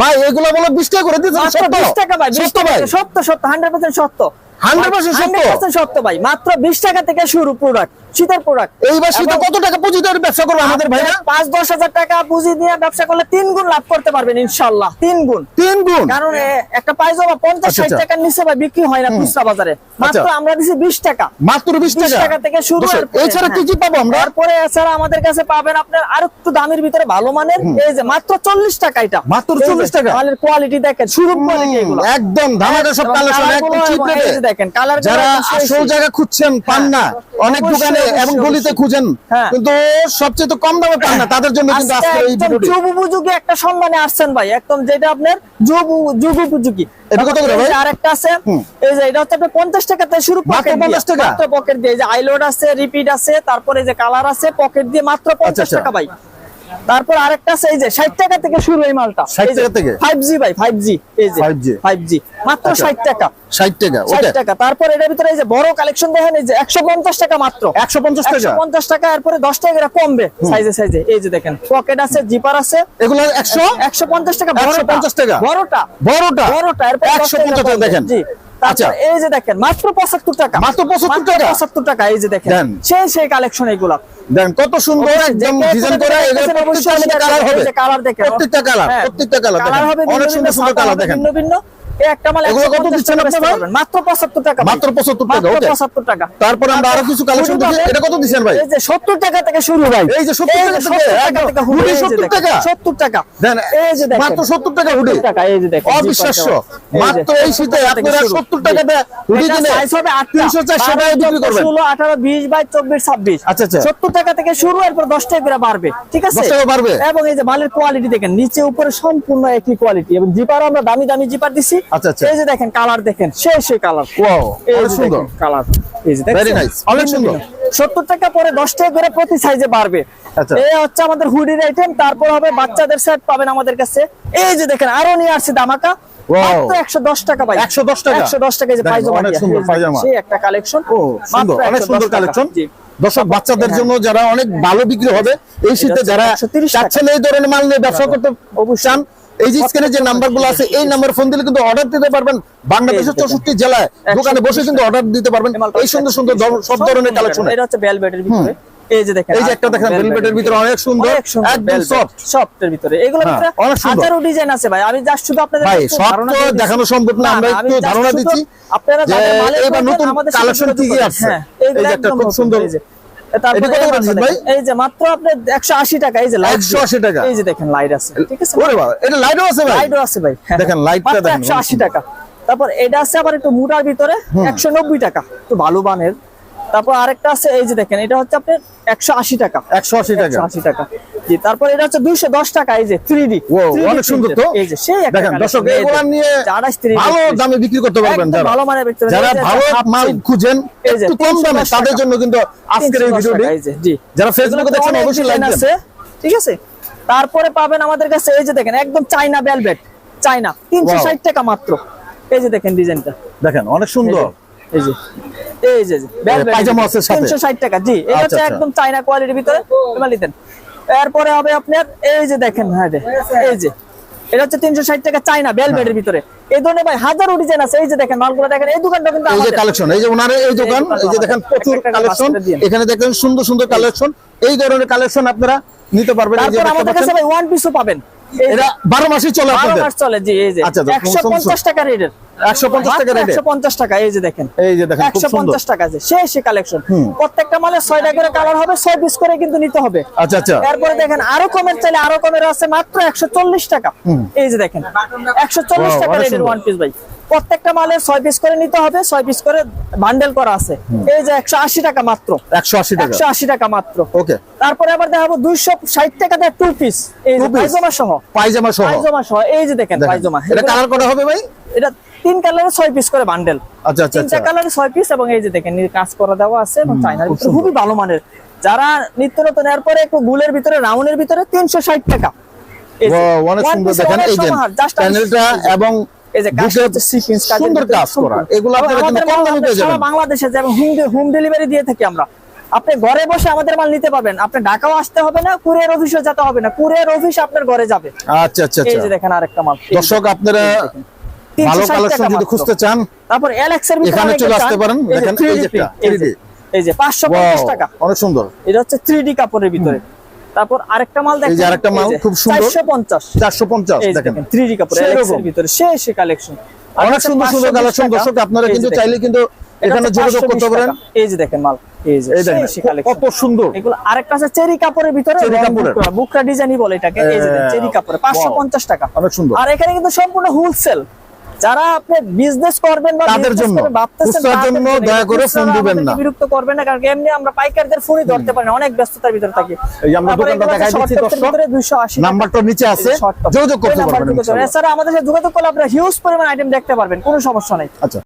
ভাই এগুলো বলো বিশ টাকা করে দিতে সত্য 20 টাকা ভাই 20 সত্য ভাই? সত্য সত্য 100% সত্য 100% সত্য? 100% সত্য ভাই মাত্র 20 টাকা থেকে শুরু প্রোডাক্ট শীতের প্রোডাক্ট এইবার শীতে কত টাকা পুঁজি দিয়ে ব্যবসা করবে আমাদের ভাইরা? পাঁচ দশ হাজার টাকা পুঁজি দিয়ে ব্যবসা করলে তিন গুণ লাভ করতে পারবেন ইনশাল্লাহ তিন গুণ। তিন গুণ? কারণ একটা পায়জামা পঞ্চাশ আচ্ছা, ষাট আচ্ছা। টাকার নিচে ভাই বিক্রি হয় না খুচরা বাজারে। মাত্র আচ্ছা। আমরা দিছি বিশ টাকা। মাত্র বিশ 20 টাকা? টাকা থেকে শুরু এছাড়া কি হ্যাঁ। কি পাবো আমরা? তারপরে এছাড়া আমাদের কাছে পাবেন আপনার আর একটু দামের ভিতরে ভালো মানের এই যে মাত্র চল্লিশ টাকা এটা। মাত্র 40 টাকা? মালের কোয়ালিটি দেখেন শুরু কোয়ালিটি এগুলো। একদম ধামাকা সব কালেকশন একদম চিপ দেখেন, কালারগুলো যারা আসল জায়গা খুঁজছেন পান না। অনেক অবশ্যই, দোকানে এবং গলিতে খুঁজেন হ্যাঁ। কিন্তু সবচেয়ে তো কম দামে পান না তাদের জন্য কিন্তু আজকে আজকে এই ভিডিওটি যুব উপযোগী একটা সম্মানে আসছেন ভাই একদম যেটা আপনার যুব যুব উপযোগী এটা কত করে ভাই? আর একটা আছে এই যে এটা হচ্ছে টাকা থেকে শুরু পকেট 50 টাকা? মাত্র পকেট দিয়ে যে আইলোড আছে রিপিট আছে তারপরে যে কালার আছে পকেট দিয়ে মাত্র পঞ্চাশ আচ্ছা। টাকা ভাই তারপর আরেকটা আছে এই যে ষাট টাকা থেকে শুরু এই মালটা। 60 টাকা থেকে? ফাইভ জি ভাই ফাইভ জি এই যে 5G ফাইভ জি মাত্র আচ্ছা। ষাট টাকা। ষাট টাকা ষাট ওকে। টাকা। তারপর এটার ভিতরে এই যে বড় কালেকশন দেখেন এই যে একশো পঞ্চাশ টাকা মাত্র। একশো পঞ্চাশ টাকা? পঞ্চাশ টাকা এরপরে দশ টাকা করে কমবে সাইজে সাইজে এই যে দেখেন পকেট আছে জিপার আছে। এগুলো একশো? একশো পঞ্চাশ টাকা 150 টাকা? বড়টা। বড়টা? বড়টা এরপর দশ 150 টাকা। দেখেন। আচ্ছা। আচ্ছা এই যে দেখেন মাত্র পঁচাত্তর টাকা মাত্র 75 টাকা? পঁচাত্তর টাকা এই যে দেখেন। সেই সেই কালেকশন এগুলা দেন কত সুন্দর একদম ডিজাইন করা এগুলো প্রত্যেকটা কালার হবে কালার দেখেন প্রত্যেকটা কালার হ্যাঁ। প্রত্যেকটা কালার দেখেন অনেক সুন্দর সুন্দর কালার দেখেন ভিন্ন ভিন্ন একটা মাল এগুলো কত দিচ্ছেন টাকা আপনি বেচতে ভাই? পারবেন। মাত্র 75 টাকা মাত্র 75 টাকা, ওকে। 75 টাকা তারপরে আমরা আরও কিছু কালেকশন দেখি এটা কত দিচ্ছেন ভাই এই যে 70 টাকা থেকে শুরু ভাই এই যে 70 টাকা থেকে, 70 টাকা একদম। থেকে হুডি, হুডি এই যে 70 টাকা? 70 টাকা দেন এই যে দেখেন মাত্র 70 টাকা হুডি টাকা এই যে দেখেন অবিশ্বাস্য মাত্র এই শীতে আপনারা শুরু। 70 টাকা দিয়ে হুডি কিনে size হবে 8টা, 300 400 টাকায় বিক্রি করবেন 16, 18, 20 বাই 24, 26 আচ্ছা, আচ্ছা। 70 টাকা থেকে শুরু এরপর 10 টাকা করে বাড়বে ঠিক আছে 10 টাকা বাড়বে? এবং এই যে মালের কোয়ালিটি দেখেন নিচে উপরে সম্পূর্ণ একই কোয়ালিটি এবং জিপার আমরা দামি দামি জিপার দিছি আচ্ছা, আচ্ছা। এই যে দেখেন কালার দেখেন সে সে কালার ওয়াও এই সুন্দর কালার এই যে Very দেখছেন? nice, অনেক সুন্দর। 70 টাকা পরে 10 টাকা করে প্রতি সাইজে বাড়বে আচ্ছা। এই হচ্ছে আমাদের হুডির আইটেম তারপর হবে বাচ্চাদের সেট পাবেন আমাদের কাছে এই যে দেখেন আরও নিয়ে আসছে দামাকা Wow. মাত্র 110 টাকা ভাই 110 টাকা? 110 টাকা এই যে দেখেন, পায়জামা অনেক দিয়ে। সুন্দর এই যে পায়জামা। সেই একটা কালেকশন ও সুন্দর অনেক সুন্দর কালেকশন দর্শক বাচ্চাদের জন্য যারা অনেক ভালো বিক্রি হবে এই শীতে যারা 130 টাকা। চাচ্ছেন এই ধরনের মাল নিয়ে ব্যবসা করতে চান এই যে স্ক্রিনে যে নাম্বারগুলো আছে এই নাম্বার ফোন দিলে কিন্তু অর্ডার দিতে পারবেন বাংলাদেশের চৌষট্টি জেলায়। দোকানে বসে কিন্তু অর্ডার দিতে পারবেন। এই সুন্দর সুন্দর সব ধরনের কালেকশন এটা হচ্ছে বেলভেটের ভিতরে। এই যে দেখেন এই যে একটা দেখেন ভেলভেটের ভিতরে অনেক সুন্দর একদম সফট সফটের ভিতরে। এগুলো হ্যাঁ, অনেক সুন্দর। হাজারো ডিজাইন আছে ভাই। আমি জাস্ট শুধু আপনাদের ভাই সব তো দেখানো সম্ভব না আমরা আমি একটু ধারণা দিচ্ছি আপনারা এবার নতুন কালেকশন কি কি করবেন। হ্যাঁ, এই যে একটা খুব সুন্দর এই যে। মাত্র আপনার 180 টাকা এই যে লাইট 180 টাকা? এই যে দেখেন লাইট আছে। ঠিক আছে এটা লাইটও আছে ভাই। লাইটও আছে ভাই। হ্যাঁ, দেখেন, হ্যাঁ। লাইটটা দেখেন, 180 টাকা। তারপর এটা আছে আবার একটু মোটার ভিতরে 190 টাকা। তো ভালো বানের তারপর আরেকটা আছে এই যে দেখেন এটা হচ্ছে আপনার 180 টাকা। 180 টাকা। 180 টাকা। জি তারপর এটা হচ্ছে 210 টাকা এই যে 3D ও 3D অনেক সুন্দর তো। এই যে সেই দেখেন দর্শক collection, এই যে, এগুলা নিয়ে যারা 3D ভালো দামে বিক্রি করতে পারবেন যারা। ভালো বিক্রি যারা ভালো মাল খুঁজেন একটু কম দামে তাদের জন্য কিন্তু আজকের এই 310 ভিডিওটি এই যে, জি। যারা ফেসবুকে দেখছেন অবশ্যই লাইক আছে ঠিক আছে? তারপরে পাবেন আমাদের কাছে এই যে দেখেন একদম চাইনা ভেলভেট চাইনা 360 টাকা মাত্র। এই যে দেখেন ডিজাইনটা দেখেন অনেক সুন্দর। এই যে। এই যে যে পায়জামা আছে সাথে। 360 টাকা। জি এটা আচ্ছা, হচ্ছে আচ্ছা। একদম কোয়ালিটির ভিতরে। এরপরে হবে আপনার এই যে দেখেন হ্যাঁ এই যে। এটা হচ্ছে 360 টাকা চাইনা ভেলভেটের ভিতরে। এই ধরনের ভাই হাজারো ডিজাইন আছে। এই যে দেখেন মালগুলো দেখেন এই দোকানটা কিন্তু এই যে কালেকশন এই যে ওনার এই দোকান এই যে দেখেন প্রচুর কালেকশন এখানে দেখেন সুন্দর সুন্দর কালেকশন এই ধরনের কালেকশন আপনারা নিতে পারবেন। তারপর আমাদের কাছে ভাই ওয়ান পিসও পাবেন। এটা 12 মাসই চলে আপনাদের। মাস চলে জি এই যে। আচ্ছা, তো একশো পঞ্চাশ টাকা রেটের। 150 টাকা রেটে একশো পঞ্চাশ টাকা এই যে দেখেন। এই যে দেখেন খুব একশো সুন্দর পঞ্চাশ টাকা আছে সে সে কালেকশন প্রত্যেকটা মালে ছয়টা করে কালার হবে ছয় পিস করে কিন্তু নিতে হবে। আচ্ছা আচ্ছা। এরপরে দেখেন আরও কমের চাইলে আরও কমের আছে মাত্র একশো চল্লিশ টাকা। এই যে দেখেন একশো চল্লিশ Wow, টাকা অনেক রেটের ওয়ান পিস ভাই। প্রত্যেকটা মালের ছয় পিস করে নিতে হবে ছয় পিস করে বান্ডেল করা আছে। এই যে একশো আশি টাকা মাত্র। 180 টাকা। একশো আশি টাকা মাত্র। ওকে। তারপরে আবার দেখাবো দুইশো ষাট টাকা দেয় টু পিস এই যে পায়জামা সহ। পায়জামা সহ। পায়জামা সহ। এই যে দেখেন। পায়জামা। এটা কালার করা হবে ভাই? এটা তিন কালারে ছয় পিস করে বান্ডেল আচ্ছা আচ্ছা তিনটা আচ্ছা। কালারে ছয় পিস এবং এই যে দেখেন কাজ করা দেওয়া আছে এবং চাইনার খুবই ভালো মানের। যারা নিত্য নতুন এরপরে একটু গুলের ভিতরে রাউন্ডের ভিতরে তিনশো ষাট টাকা। এবং এই যে সুন্দর কাজ করা। এগুলো আপনারা কিন্তু কম দামে পেয়ে যাবেন। বাংলাদেশে যে হোম হোম ডেলিভারি দিয়ে থাকি আমরা। আপনি ঘরে বসে আমাদের মাল নিতে পারবেন। আপনি ঢাকাও আসতে হবে না কুরিয়ার অফিসে যেতে হবে না। কুরিয়ার অফিস আপনার ঘরে যাবে। আচ্ছা আচ্ছা এই যে আচ্ছা দেখেন আরেকটা মাল। যে দর্শক আপনারা ভালো কালেকশন যদি খুঁজতে চান তারপর এলএক্স এর এখানে চলে আসতে পারেন। এই যে দেখেন, 3D এই যে print, এই যে 3D এই যে 550 টাকা। অনেক সুন্দর। এটা হচ্ছে 3D কাপড়ের ভিতরে। তারপর আরেকটা মাল দেখেন এই যে আরেকটা মাল, খুব সুন্দর। 450 চারশো পঞ্চাশ এই যে দেখেন। দেখেন 3D কাপড় এলএক্স এর ভিতরে শেষ কালেকশন অনেক সুন্দর সুন্দর কালেকশন দর্শক আপনারা কিন্তু চাইলে কিন্তু এখানে যোগাযোগ করতে পারেন। এই যে দেখেন মাল। এই যে কত সুন্দর। এগুলো আরেকটা আছে চেরি কাপড়ের ভিতরে চেরি কাপড়ের। বুকরা, ডিজাইনই বলে এটাকে। এই যে চেরি কাপড়ে 550 টাকা। অনেক সুন্দর। আর এখানে কিন্তু সম্পূর্ণ হোলসেল যারা আপনি বিজনেস করবেন বা তাদের জন্য। ভাবতেছেন জন্য। দয়া করে ফোন দিবেন না। বিরক্ত করবেন না কারণ এমনি আমরা পাইকারদের ফোনই ধরতে পারি না অনেক ব্যস্ততার ভিতরে থাকি এই আমরা দোকানটা আছে দেখাই দিচ্ছি short top এর দর্শক। 280 নাম্বারটা নিচে আছে। যোগাযোগ করতে পারবেন এছাড়া আমাদের সাথে যোগাযোগ করলে আপনারা হিউজ পরিমাণ আইটেম দেখতে পারবেন কোনো সমস্যা নাই আচ্ছা